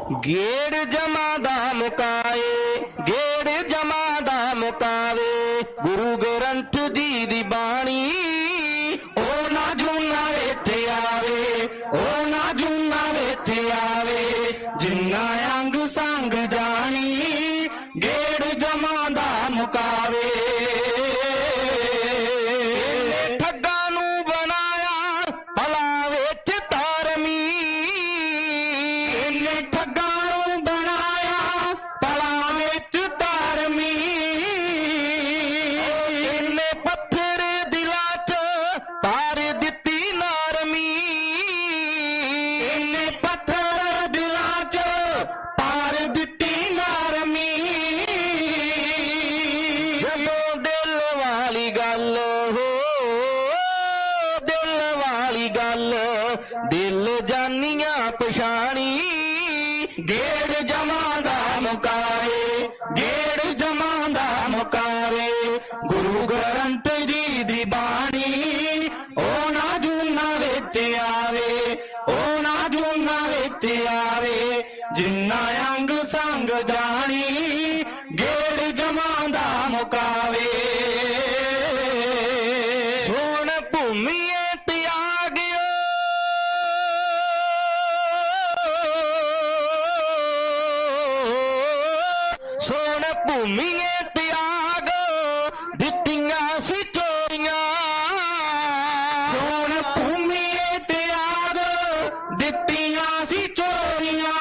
ਗੇੜ ਜਮਾ ਦਾ ਮੁਕਾਏ, ਗੇੜ ਜਮਾ ਦਾ ਮੁਕਾਵੇ, ਗੁਰੂ ਗ੍ਰੰਥ ਜੀ ਦੀ ਬਾਣੀ, ਉਹ ਨਾ ਜੂਨਾ ਇੱਥੇ ਆਵੇ, ਉਹ ਵਾਲੀ ਗੱਲ। ਦਿਲ ਜਾਨੀਆਂ ਪਛਾਣੀ। ਗੇੜ ਜਮਾਂ ਦਾ ਮੁਕਾਵੇ ਗੇੜ ਜਮਾਂ ਦਾ ਮੁਕਾਵੇ ਗੁਰੂ ਗ੍ਰੰਥ ਜੀ ਦੀ ਬਾਣੀ ਉਹ ਨਾ ਜੂਨਾ ਵਿੱਚ ਆਵੇ ਉਹ ਨਾ ਜੂਨਾ ਵਿੱਚ ਆਵੇ। ਜਿੰਨਾ ਅੰਗ ਸੰਗ ਜਾਣੀ ਭੂਮੀਏ ਤਿਆਗ ਦਿੱਤੀਆਂ ਸੀ ਚੋਰੀਆਂ। ਸੋਣ ਭੂਮੀਏ ਤਿਆਗ ਦਿੱਤੀਆਂ ਸੀ ਚੋਰੀਆਂ।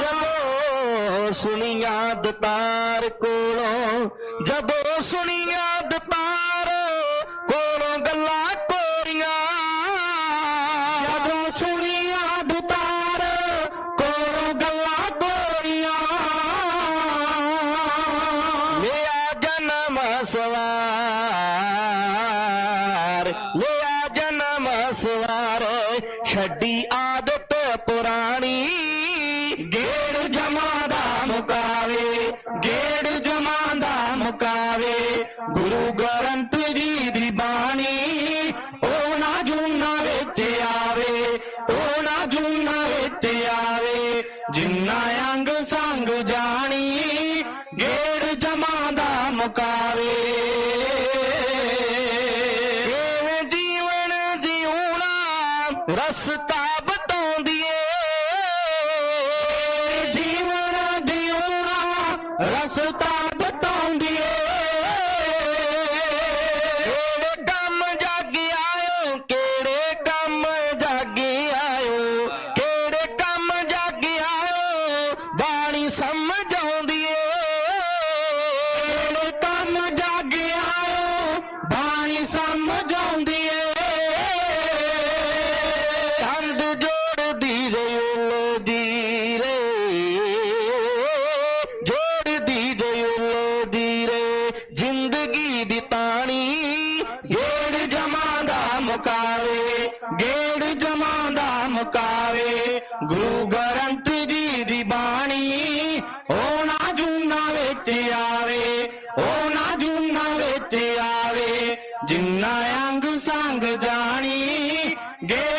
ਜਦੋਂ ਸੁਣੀਆਂ ਦਤਾਰ ਕੋਲੋਂ, ਜਦੋਂ ਸੁਣੀਆਂ ਦਤਾਰ ਕੋਲੋਂ ਗੱਲਾਂ ਸਵਾਰ ਛੱਡੀ ਆਦਤ ਪੁਰਾਣੀ। ਗੇੜ ਜਮਾ ਦਾ ਮੁਕਾਵੇ, ਗੇੜ ਜਮਾ ਦਾ ਮੁਕਾਵੇ। ਗੁਰੂ ਗ੍ਰੰਥ ਜੀ ਦੀ ਬਾਣੀ ਉਹ ਨਾ ਜੂਨਾ ਵਿੱਚ ਆਵੇ ਉਹ ਨਾ ਜੂਨਾ ਵਿੱਚ ਆਵੇ। ਜਿੰਨਾ ਅੰਗ ਸੰਗ ਜਾਣੀ, ਗੇੜ ਜਮਾ ਦਾ ਮੁਕਾਵੇ। रस्ता ਮੁਕਾਵੇ। ਗੁਰੂ ਗ੍ਰੰਥ ਜੀ ਦੀ ਬਾਣੀ ਉਹ ਨਾ ਜੂਨਾ ਵਿੱਚ ਆਵੇ ਉਹ ਨਾ ਜੂਨਾ ਵਿੱਚ ਆਵੇ। ਜਿੰਨਾ ਅੰਗ ਸੰਗ ਜਾਣੀ ਗੇ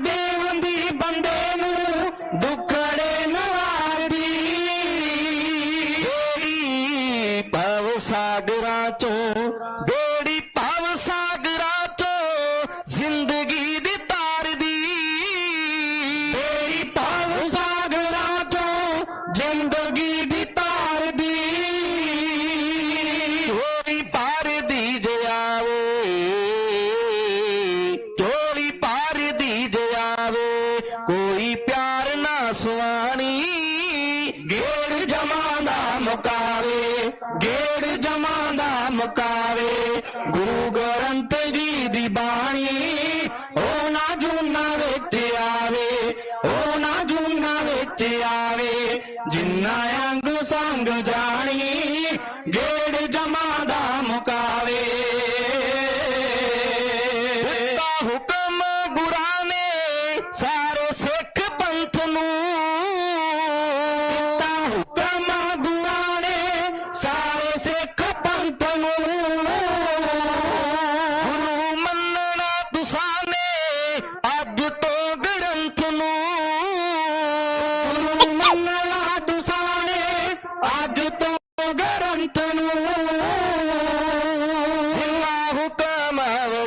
I've ਸੁਆਣੀ, ਗੇੜ ਜਮਾਂ ਦਾ ਮੁਕਾਵੇ, ਗੇੜ ਜਮਾਂ ਦਾ ਮੁਕਾਵੇ। ਗੁਰੂ ਗ੍ਰੰਥ ਜੀ ਦੀ ਬਾਣੀ ਉਹ ਨਾ ਵਿੱਚ ਆਵੇ ਉਹ ਨਾ ਜੂਨਾ ਵਿੱਚ ਆਵੇ। ਜਿੰਨਾ ਅੰਗ ਸੰਗ ਜਾਣੀ, ਗੇੜ ਜਮਾਂ ਦਾ ਮੁਕਾਵੇ।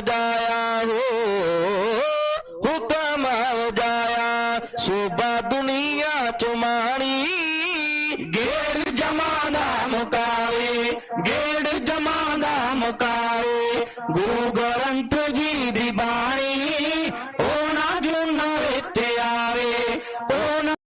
ਜਾਇਆ ਵਜਾਇਆ ਹੋ, ਹੁਕਮ ਵਜਾਇਆ ਸੋਭਾ ਦੁਨੀਆ ਚ ਮਾਣੀ, ਗੇੜ ਜਮਾ ਦਾ ਮੁਕਾਵੇ, ਗੇੜ ਜਮਾ ਦਾ ਮੁਕਾਵੇ। ਗੁਰੂ ਗ੍ਰੰਥ